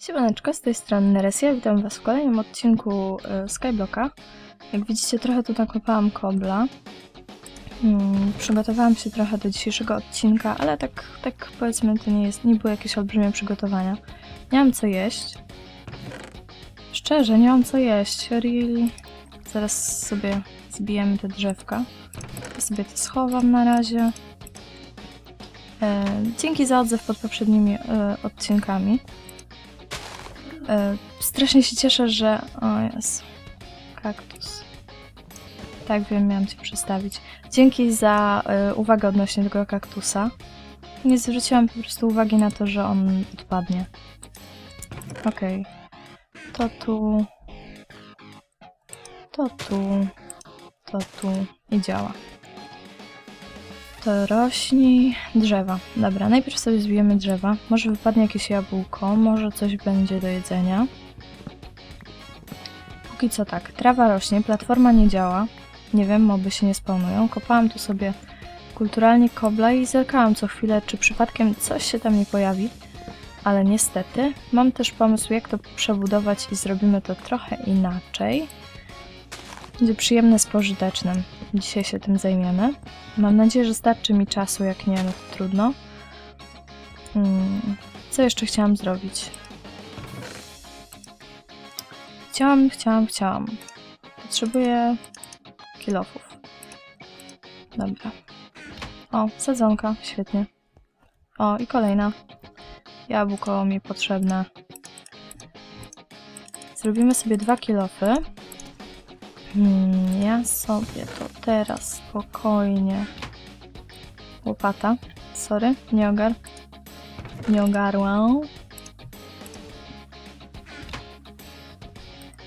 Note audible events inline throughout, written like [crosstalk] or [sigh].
Siemaneczko, z tej strony Neresia, witam was w kolejnym odcinku y, Skyblocka. Jak widzicie, trochę tu nakopałam kobla. Hmm, przygotowałam się trochę do dzisiejszego odcinka, ale tak, tak powiedzmy, to nie jest, nie były jakieś olbrzymie przygotowania. Nie mam co jeść. Szczerze, nie mam co jeść, really. Zaraz sobie zbijemy te drzewka. Ja sobie to schowam na razie. E, dzięki za odzew pod poprzednimi e, odcinkami. E, strasznie się cieszę, że. O jest. Kaktus. Tak wiem, miałam cię przedstawić. Dzięki za e, uwagę odnośnie tego kaktusa. Nie zwróciłam po prostu uwagi na to, że on odpadnie. Okej. To tu. To tu. To tu. I działa. To rośni drzewa. Dobra, najpierw sobie zbijemy drzewa. Może wypadnie jakieś jabłko, może coś będzie do jedzenia. Póki co tak, trawa rośnie, platforma nie działa. Nie wiem, moby się nie spawnują. Kopałam tu sobie kulturalnie kobla i zerkałam co chwilę, czy przypadkiem coś się tam nie pojawi. Ale niestety, mam też pomysł, jak to przebudować i zrobimy to trochę inaczej. Będzie przyjemne z pożytecznym. Dzisiaj się tym zajmiemy. Mam nadzieję, że starczy mi czasu, jak nie, no to trudno. Hmm. Co jeszcze chciałam zrobić? Chciałam, chciałam, chciałam. Potrzebuję kilofów. Dobra. O, sadzonka, świetnie. O, i kolejna. Jabłko mi potrzebne. Zrobimy sobie dwa kilofy. Hmm, ja sobie to teraz spokojnie. Łopata. Sorry, nie ogar. Nie ogarłam.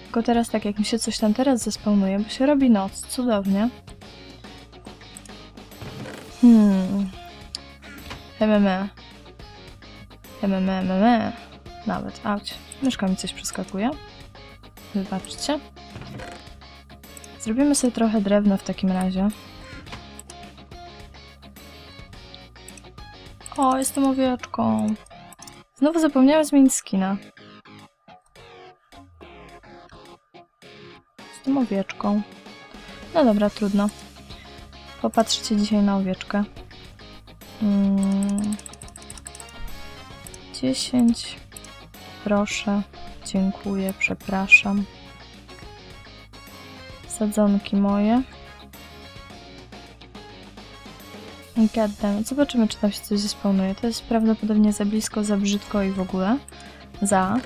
Tylko teraz tak, jak mi się coś tam teraz zespełnuje, bo się robi noc. Cudownie. Hmm. MMA. MMA, MMA. Nawet, auć. Myszka mi coś przeskakuje. Wybaczcie. Zrobimy sobie trochę drewna w takim razie. O, jestem owieczką. Znowu zapomniałam zmienić skina. Jestem owieczką. No dobra, trudno. Popatrzcie dzisiaj na owieczkę. Mm. 10. Proszę. Dziękuję, przepraszam sadzonki moje. Gadam. Zobaczymy, czy tam się coś zespełnuje. To jest prawdopodobnie za blisko, za brzydko i w ogóle. Za.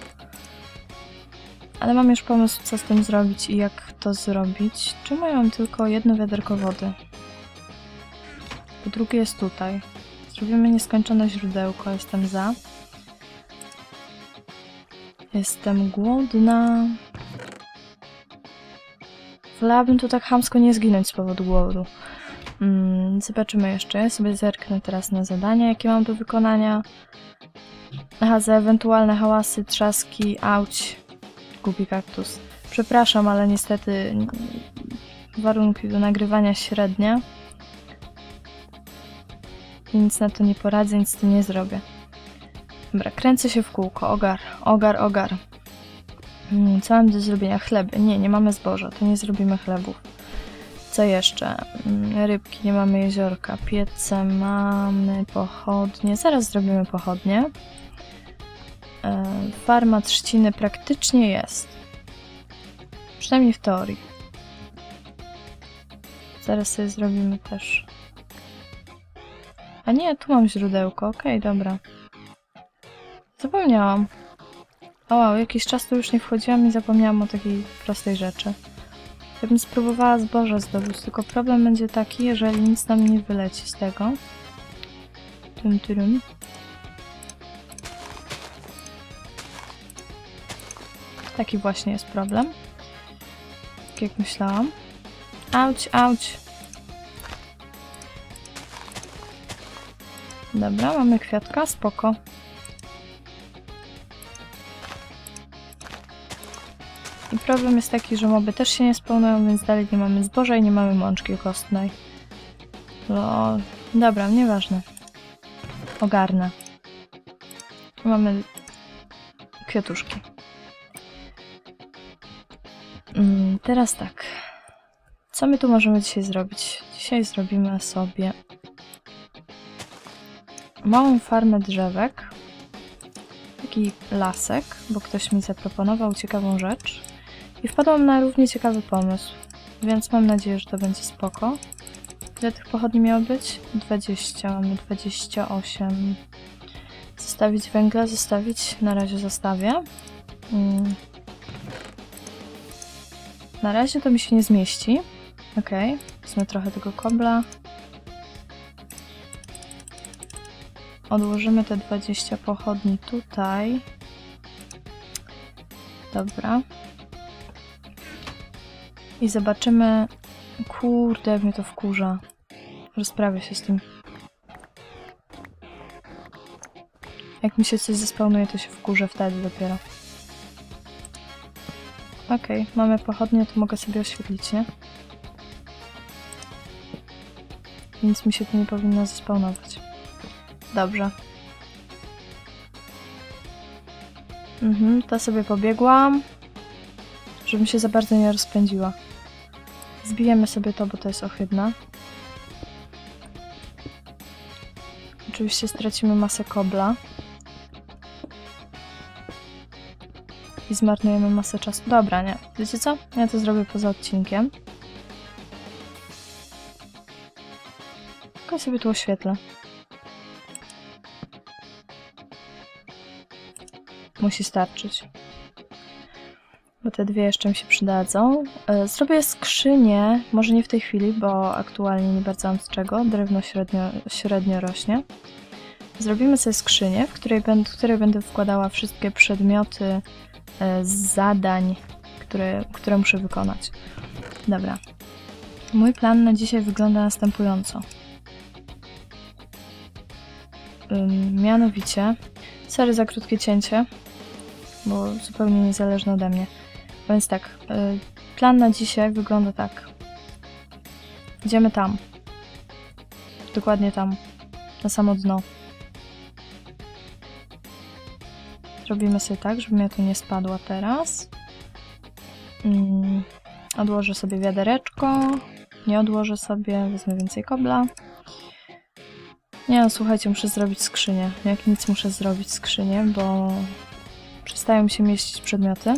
Ale mam już pomysł, co z tym zrobić i jak to zrobić. Ja mam tylko jedno wiaderko wody? Bo drugie jest tutaj. Zrobimy nieskończone źródełko. Jestem za. Jestem głodna. Wolałabym tu tak chamsko nie zginąć z powodu głodu. Mm, zobaczymy jeszcze. Ja sobie zerknę teraz na zadania, jakie mam do wykonania. Aha, za ewentualne hałasy, trzaski, auć. Głupi kaktus. Przepraszam, ale niestety warunki do nagrywania średnie. I nic na to nie poradzę, nic tu nie zrobię. Dobra, kręcę się w kółko. Ogar, ogar, ogar. Hmm, co mam do zrobienia? Chleby. Nie, nie mamy zboża, to nie zrobimy chlebów. Co jeszcze? Hmm, rybki, nie mamy jeziorka. Piece mamy, pochodnie. Zaraz zrobimy pochodnie. E, farma trzciny praktycznie jest. Przynajmniej w teorii. Zaraz sobie zrobimy też. A nie, tu mam źródełko. Okej, okay, dobra. Zapomniałam. O wow, jakiś czas tu już nie wchodziłam i zapomniałam o takiej prostej rzeczy. Ja bym spróbowała zboże zdobyć, tylko problem będzie taki, jeżeli nic nam nie wyleci z tego. Tum, tum. Taki właśnie jest problem. Tak jak myślałam. Auć, auć. Dobra, mamy kwiatka, spoko. Problem jest taki, że moby też się nie spełniają, więc dalej nie mamy zboża i nie mamy mączki kostnej. No, dobra, nieważne. Ogarnę. Mamy kwiatuszki. Mm, teraz tak. Co my tu możemy dzisiaj zrobić? Dzisiaj zrobimy sobie małą farmę drzewek. Taki lasek, bo ktoś mi zaproponował ciekawą rzecz. I wpadłam na równie ciekawy pomysł. Więc mam nadzieję, że to będzie spoko. Ile tych pochodni miało być? 20, mamy 28. Zostawić węgla, zostawić. Na razie zostawię. Mm. Na razie to mi się nie zmieści. Okay. wezmę trochę tego kobla. Odłożymy te 20 pochodni tutaj. Dobra. I zobaczymy... Kurde, jak mnie to wkurza. Rozprawię się z tym. Jak mi się coś zespełnuje, to się wkurzę wtedy dopiero. Okej, okay, mamy pochodnie, to mogę sobie oświetlić, nie? Nic mi się tu nie powinno zespawnować. Dobrze. Mhm, to sobie pobiegłam. Żebym się za bardzo nie rozpędziła. Zbijemy sobie to, bo to jest ohydne. Oczywiście stracimy masę kobla. I zmarnujemy masę czasu. Dobra, nie. Wiecie co? Ja to zrobię poza odcinkiem. Tylko sobie tu oświetlę. Musi starczyć. Bo te dwie jeszcze mi się przydadzą. E, Zrobię skrzynię, może nie w tej chwili, bo aktualnie nie bardzo mam z czego. Drewno średnio, średnio rośnie. Zrobimy sobie skrzynię, w której, będę, w której będę wkładała wszystkie przedmioty e, z zadań, które, które muszę wykonać. Dobra. Mój plan na dzisiaj wygląda następująco. Mianowicie, sorry za krótkie cięcie, bo zupełnie niezależne ode mnie. Więc tak, y, plan na dzisiaj wygląda tak. Idziemy tam. Dokładnie tam. Na samo dno. Zrobimy sobie tak, żeby mnie tu nie spadła teraz. Mm, odłożę sobie wiadereczko. Nie odłożę sobie, wezmę więcej kobla. Nie no, słuchajcie, muszę zrobić skrzynię. Jak nic muszę zrobić skrzynię, bo przestają się mieścić przedmioty.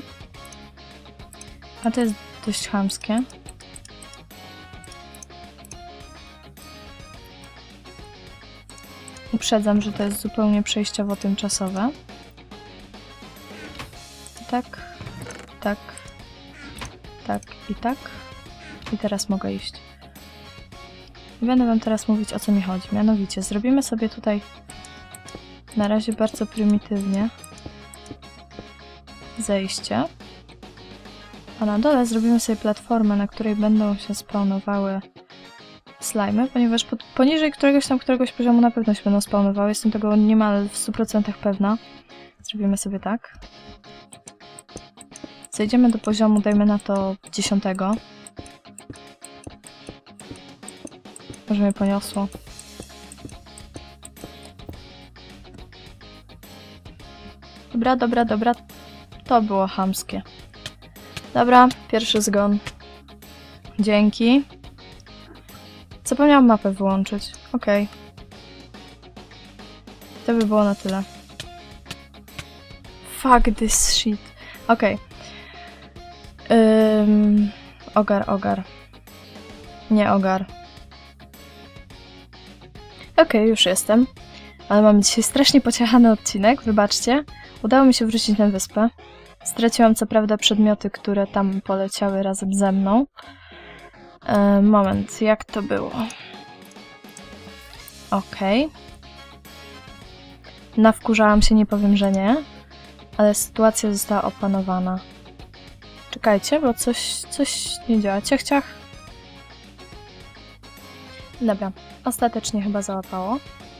A to jest dość chamskie. Uprzedzam, że to jest zupełnie przejściowo tymczasowe. Tak, tak, tak i tak. I teraz mogę iść. I będę wam teraz mówić o co mi chodzi. Mianowicie zrobimy sobie tutaj na razie bardzo prymitywnie zejście. A na dole zrobimy sobie platformę, na której będą się spawnowały slimy, ponieważ pod, poniżej któregoś tam któregoś poziomu na pewno się będą spawnowały. Jestem tego niemal w 100% pewna. Zrobimy sobie tak. Zejdziemy do poziomu, dajmy na to 10. Może mnie poniosło. Dobra, dobra, dobra. To było chamskie. Dobra, pierwszy zgon. Dzięki. Zapomniałam mapę wyłączyć. Okej. To by było na tyle. Fuck this shit. Okej. Ogar, ogar. Nie ogar. Okej, już jestem. Ale mamy dzisiaj strasznie pociechany odcinek, wybaczcie. Udało mi się wrócić na wyspę. Straciłam co prawda przedmioty, które tam poleciały razem ze mną. E, moment, jak to było? Okej. Okay. Nawkurzałam się, nie powiem, że nie. Ale sytuacja została opanowana. Czekajcie, bo coś, coś nie działa. Ciach, ciach. Dobra, ostatecznie chyba załapało.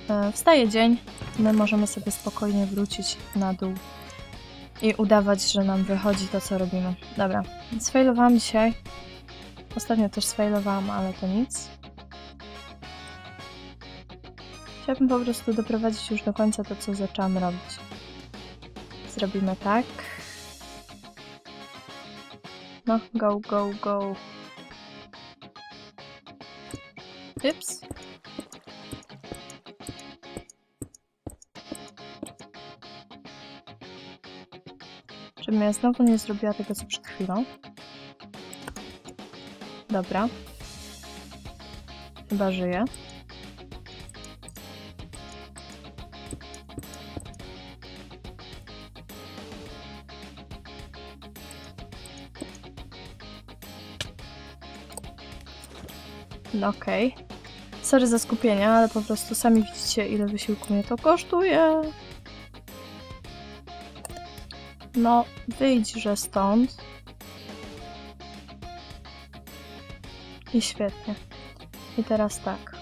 E, wstaje dzień. My możemy sobie spokojnie wrócić na dół i udawać, że nam wychodzi to, co robimy. Dobra, sfailowałam dzisiaj. Ostatnio też sfailowałam, ale to nic. Chciałabym po prostu doprowadzić już do końca to, co zaczęłam robić. Zrobimy tak. No, go, go, go. Ups. Żebym ja znowu nie zrobiła tego, co przed chwilą. Dobra. Chyba żyje. No okej. Sorry za skupienie, ale po prostu sami widzicie, ile wysiłku mnie to kosztuje. No, wyjdźże stąd. I świetnie. I teraz tak.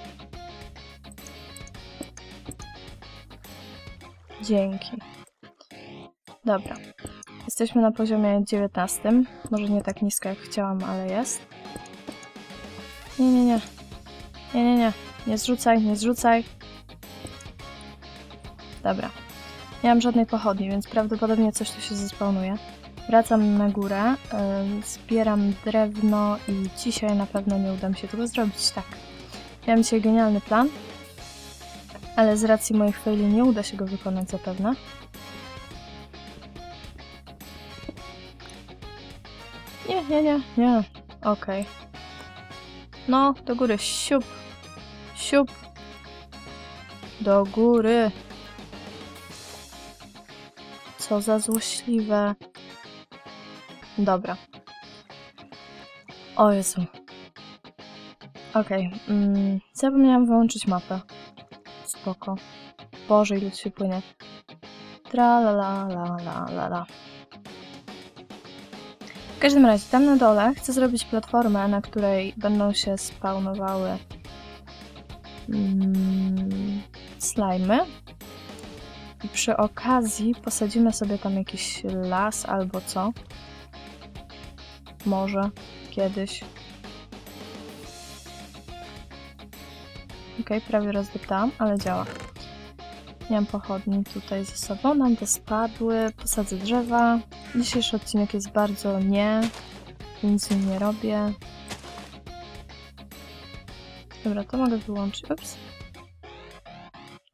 Dzięki. Dobra. Jesteśmy na poziomie 19. Może nie tak nisko jak chciałam, ale jest. Nie, nie, nie. Nie, nie, nie. Nie zrzucaj, nie zrzucaj. Dobra. Nie mam żadnej pochodni, więc prawdopodobnie coś tu się zespawnuje. Wracam na górę, ym, zbieram drewno i dzisiaj na pewno nie uda mi się tego zrobić, tak. Miałem dzisiaj genialny plan, ale z racji moich faili nie uda się go wykonać zapewne. Nie, nie, nie, nie. Okej. No, do góry, siup. Siup. Do góry. Co za złośliwe. Dobra. O Jezu. Okej. Mm, zapomniałam wyłączyć mapę. Spoko. Boże, ile się płynie. Tra la la la la la la. W każdym razie, tam na dole chcę zrobić platformę, na której będą się spawnowały mm. I przy okazji posadzimy sobie tam jakiś las albo co. Może kiedyś. Okej, prawie rozdeptałam, ale działa. Nie mam pochodni tutaj ze sobą. Nam te spadły. Posadzę drzewa. Dzisiejszy odcinek jest bardzo nie. Nic nie robię. Dobra, to mogę wyłączyć. Ups.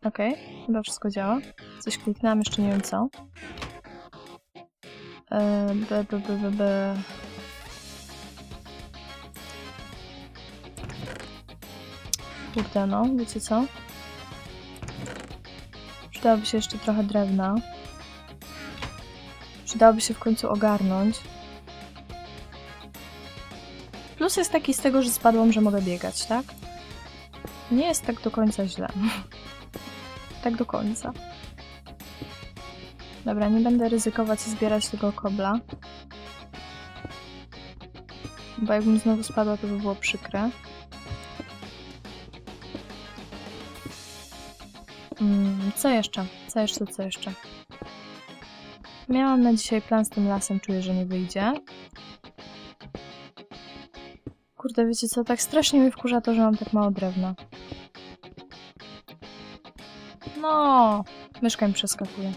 Okej, chyba wszystko działa. Coś kliknęłam, jeszcze nie wiem co. Eee, b, b, b, b, b. Kurde no, wiecie co? Przydałoby się jeszcze trochę drewna. Przydałoby się w końcu ogarnąć. Plus jest taki z tego, że spadłam, że mogę biegać, tak? Nie jest tak do końca źle. [laughs] tak do końca. Dobra, nie będę ryzykować i zbierać tego kobla. Bo jakbym znowu spadła, to by było przykre. Mm, co jeszcze? Co jeszcze? Co jeszcze? Miałam na dzisiaj plan z tym lasem, czuję, że nie wyjdzie. Kurde, wiecie co? Tak strasznie mnie wkurza to, że mam tak mało drewna. No, myszka mi przeskakuje.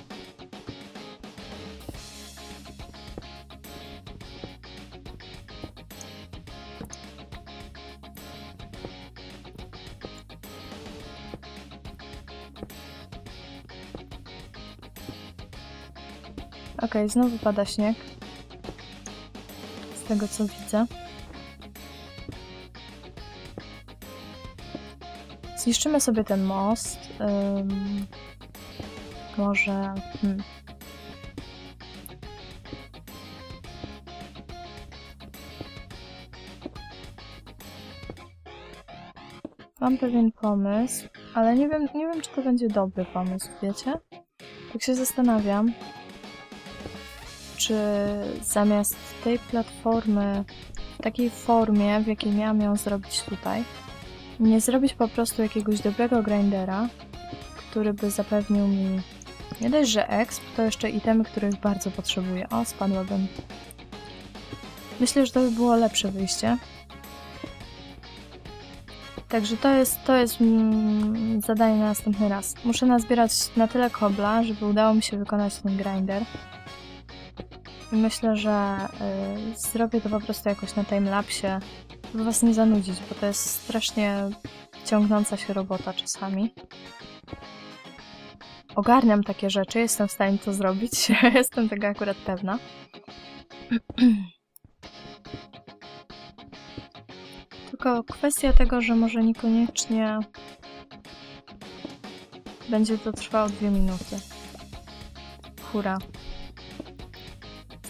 Okej, znowu pada śnieg. Z tego co widzę. Zniszczymy sobie ten most. Ym, może. Hmm. Mam pewien pomysł, ale nie wiem, nie wiem, czy to będzie dobry pomysł, wiecie? Tak się zastanawiam, czy zamiast tej platformy w takiej formie, w jakiej miałam ją zrobić tutaj, nie zrobić po prostu jakiegoś dobrego grindera, który by zapewnił mi nie dość, że exp, to jeszcze itemy, których bardzo potrzebuję. O, spadłabym. Myślę, że to by było lepsze wyjście. Także to jest, to jest mm, zadanie na następny raz. Muszę nazbierać na tyle kobla, żeby udało mi się wykonać ten grinder. I myślę, że y, zrobię to po prostu jakoś na timelapsie, żeby was nie zanudzić, bo to jest strasznie ciągnąca się robota czasami. Ogarniam takie rzeczy, jestem w stanie to zrobić, [laughs] jestem tego akurat pewna. [clears throat] Tylko kwestia tego, że może niekoniecznie będzie to trwało dwie minuty. Hura.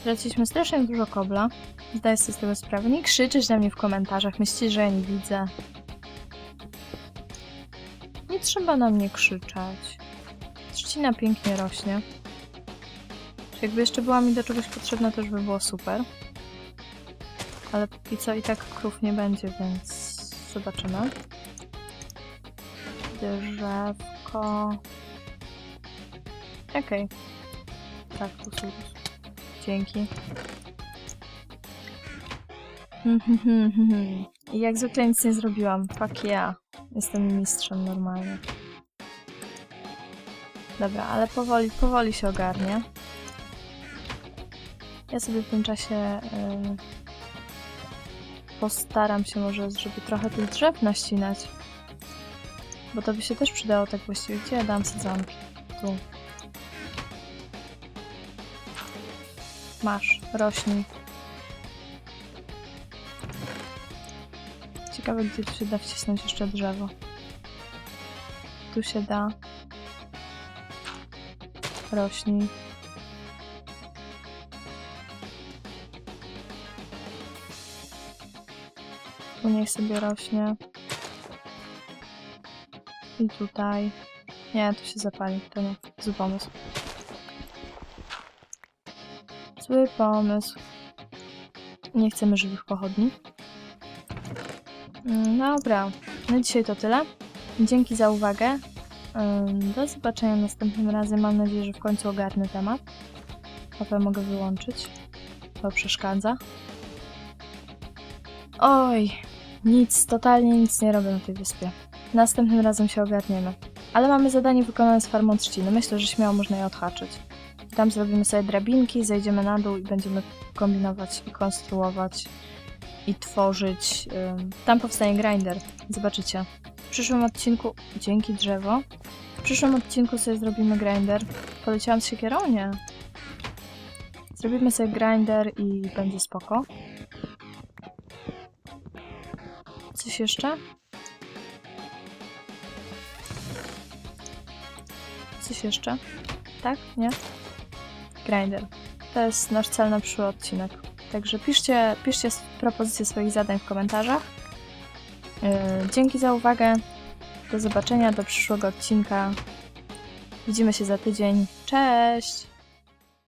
Straciliśmy strasznie dużo kobla. Zdaję sobie z tego sprawę. Nie krzyczeć na mnie w komentarzach. Myślicie, że ja nie widzę. Nie trzeba na mnie krzyczeć. Trzcina pięknie rośnie. Jakby jeszcze była mi do czegoś potrzebna, to już by było super. Ale póki co i tak krów nie będzie, więc zobaczymy. Drzewko. Okej. Tak, usus. Dzięki. I jak zwykle nic nie zrobiłam. Fuck ja. Jestem mistrzem normalnie. Dobra, ale powoli, powoli się ogarnie. Ja sobie w tym czasie y, postaram się może, żeby trochę tych drzew naścinać. Bo to by się też przydało tak właściwie. Gdzie ja dam sadzonki? Tu. Masz, rośnij. Ciekawe, gdzie tu się da wcisnąć jeszcze drzewo. Tu się da. Rośnij. Tu niech sobie rośnie. I tutaj. Nie, tu się zapali. To nie. Zły pomysł. Zły pomysł. Nie chcemy żywych pochodni. Mm, Dobra. Na dzisiaj to tyle. Dzięki za uwagę. Do zobaczenia następnym razem. Mam nadzieję, że w końcu ogarnę temat. Papę mogę wyłączyć. To przeszkadza. Oj, nic, totalnie nic nie robię na tej wyspie. Następnym razem się ogarniemy. Ale mamy zadanie wykonane z farmą trzciny. Myślę, że śmiało można je odhaczyć. Tam zrobimy sobie drabinki, zejdziemy na dół i będziemy kombinować i konstruować i tworzyć. Tam powstanie grinder. Zobaczycie. W przyszłym odcinku, dzięki drzewo, w przyszłym odcinku sobie zrobimy grinder. Poleciałam z siekierą? Nie. Zrobimy sobie grinder i będzie spoko. Coś jeszcze? Coś jeszcze? Tak? Nie? Grinder. To jest nasz cel na przyszły odcinek. Także piszcie, piszcie propozycje swoich zadań w komentarzach. Yy, dzięki za uwagę. Do zobaczenia, do przyszłego odcinka. Widzimy się za tydzień. Cześć!